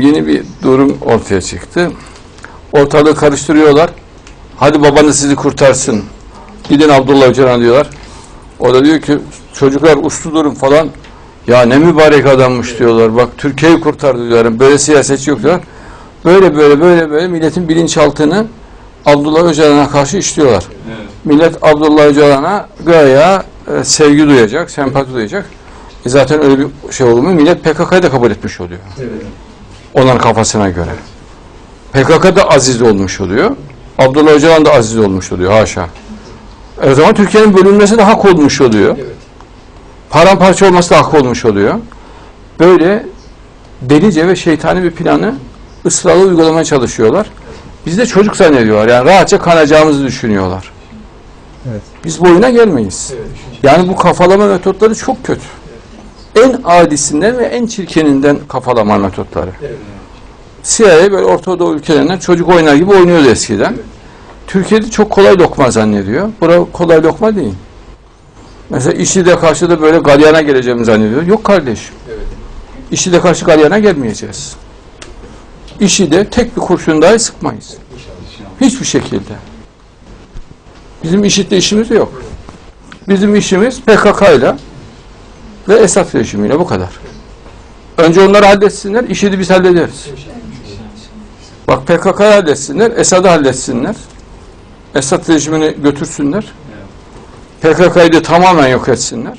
Yeni bir durum ortaya çıktı. Ortalığı karıştırıyorlar. Hadi babanız sizi kurtarsın. Gidin Abdullah Öcalan diyorlar. O da diyor ki çocuklar uslu durun falan. Ya ne mübarek adammış diyorlar. Bak Türkiye'yi kurtardı diyorlar. Böyle siyasetçi yok diyorlar. Böyle böyle böyle böyle milletin bilinçaltını Abdullah Öcalan'a karşı işliyorlar. Millet Abdullah Öcalan'a gaya e, sevgi duyacak, sempati duyacak. E zaten öyle bir şey olur mu? Millet PKK'yı da kabul etmiş oluyor. Onların kafasına göre. PKK da aziz olmuş oluyor. Abdullah Öcalan da aziz olmuş oluyor haşa. E o zaman Türkiye'nin bölünmesi de hak olmuş oluyor. Paramparça olması da hak olmuş oluyor. Böyle delice ve şeytani bir planı ısrarla uygulamaya çalışıyorlar. Biz de çocuk zannediyorlar. Yani rahatça kanacağımızı düşünüyorlar. Evet. Biz bu oyuna gelmeyiz. Yani bu kafalama metotları çok kötü. En adisinden ve en çirkeninden kafalama metotları. CIA böyle Orta Doğu ülkelerinden çocuk oynar gibi oynuyordu eskiden. Türkiye'de çok kolay lokma zannediyor. Bura kolay lokma değil. Mesela IŞİD'e karşı da böyle galyana geleceğimi zannediyor. Yok kardeşim. IŞİD'e karşı galyana gelmeyeceğiz. IŞİD'e tek bir kurşun dahi sıkmayız. Hiçbir şekilde. Bizim IŞİD'le işimiz yok. Bizim işimiz PKK ile ve Esad rejimiyle bu kadar. Önce onları halletsinler, IŞİD'i biz hallederiz. Bak PKK'yı halletsinler, Esad'ı halletsinler. Esad rejimini götürsünler. PKK'yı da tamamen yok etsinler.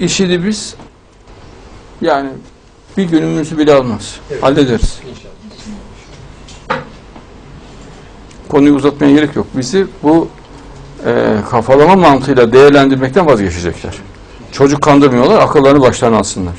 IŞİD'i biz yani bir günümüzü bile almaz. Hallederiz. Konuyu uzatmaya gerek yok. Bizi bu e, kafalama mantığıyla değerlendirmekten vazgeçecekler. Çocuk kandırmıyorlar, akıllarını başlarına alsınlar.